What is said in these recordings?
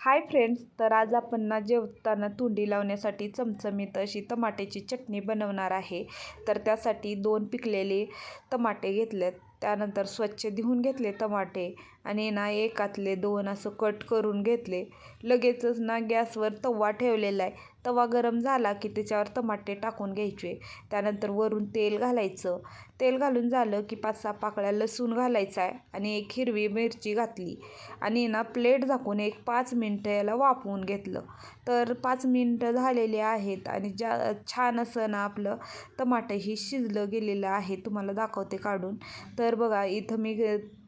Hi friends तर आज आपण ना जेवताना तोंडी लावण्यासाठी चमचमीत अशी टमाट्याची चटणी बनवणार आहे. तर त्यासाठी दोन पिकलेले टमाटे घेतलेत. त्यानंतर स्वच्छ धुवून घेतले टमाटे आणि ना एकातले दोन असं कट करून घेतले. लगेचच ना गॅसवर तवा ठेवलेला आहे. तवा गरम झाला की त्याच्यावर टमाटे टाकून घ्यायचे. त्यानंतर वरून तेल घालायचं. तेल घालून झालं की पाच सहा पाकळ्या लसूण घालायचा आहे आणि एक हिरवी मिरची घातली. आणि ना प्लेट झाकून एक पाच मिनटं याला वाफवून घेतलं. तर पाच मिनटं झालेली आहेत आणि ज्या छान असं ना आपलं टमाटंही शिजलं गेलेलं आहे तुम्हाला दाखवते काढून. तर बघा इथं मी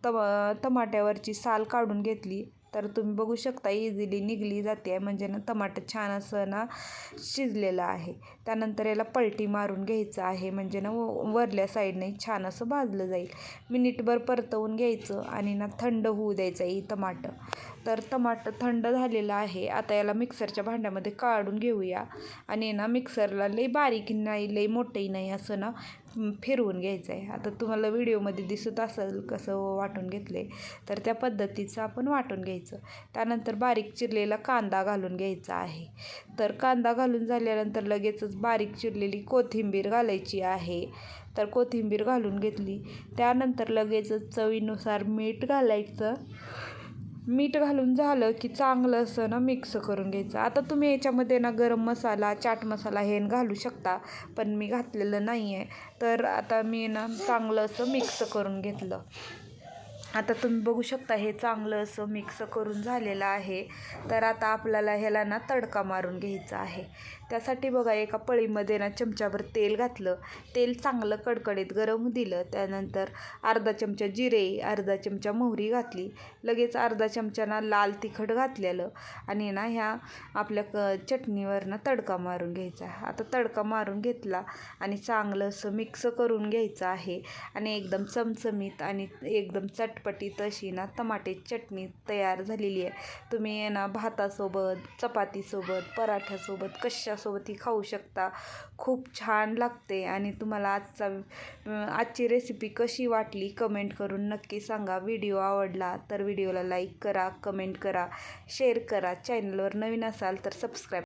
तम टमाट्यावरची साल काढून घेतली. तर तुम्ही बघू शकता इझिली निघली जाते. आहे म्हणजे ना टमाटर छान असं ना शिजलेलं आहे. त्यानंतर याला पलटी मारून घ्यायचं आहे. म्हणजे ना वरल्या साईडने छान असं भाजलं जाईल. मिनिटभर परतवून घ्यायचं आणि ना थंड होऊ द्यायचं ही टमाटर. तर टमाटर थंड झालेलं आहे. आता याला मिक्सरच्या भांड्यामध्ये काढून घेऊया. आणि ना मिक्सरला लई बारीक नाही लई मोठंही नाही असं ना फिरवून घ्यायचं आहे आता तुम्हाला व्हिडिओमध्ये दिसत असेल कसं वाटून घेतले तर त्या पद्धतीचं आपण वाटून घ्यायचं. त्यानंतर बारीक चिरलेला कांदा घालून घ्यायचा आहे. तर कांदा घालून झाल्यानंतर लगेचच बारीक चिरलेली कोथिंबीर घालायची आहे. तर कोथिंबीर घालून घेतली. त्यानंतर लगेचच चवीनुसार मीठ घालायचं. मीठ घालून झालं की चांगलं असं ना मिक्स करून घ्यायचं. आता तुम्ही याच्यामध्ये ना गरम मसाला चाट मसाला हे घालू शकता पण मी घातलेलं नाही आहे तर आता मी ना चांगलं असं मिक्स करून घेतलं. आता तुम्ही बघू शकता हे चांगलं असं मिक्स करून झालेलं आहे. तर आता आपल्याला ह्याला ना तडका मारून घ्यायचा आहे. त्यासाठी बघा एका पळीमध्ये ना चमच्याभर तेल घातलं. तेल चांगलं कडकडीत गरम दिलं. त्यानंतर अर्धा चमचा जिरे अर्धा चमचा मोहरी घातली. लगेच अर्धा चमचा ना लाल तिखट घातलेलं. आणि ना ह्या आपल्या क चटणीवर ना तडका मारून घ्यायचा. आता तडका मारून घेतला आणि चांगलं असं मिक्स करून घ्यायचं आहे. आणि एकदम चमचमीत आणि एकदम चट चटपटीत अशी ना टमाटे चटणी तयार झालेली आहे. तुम्ही ना भातासोबत चपातीसोबत पराठ्यासोबत कशासोबत सोबतही खाऊ शकता. खूप छान लागते आणि तुम्हाला आजचा आजची रेसिपी कशी वाटली कमेंट करून नक्की सांगा. व्हिडिओ आवडला तर व्हिडिओला लाईक करा कमेंट करा शेअर करा. चॅनलवर नवीन असाल तर सबस्क्राईब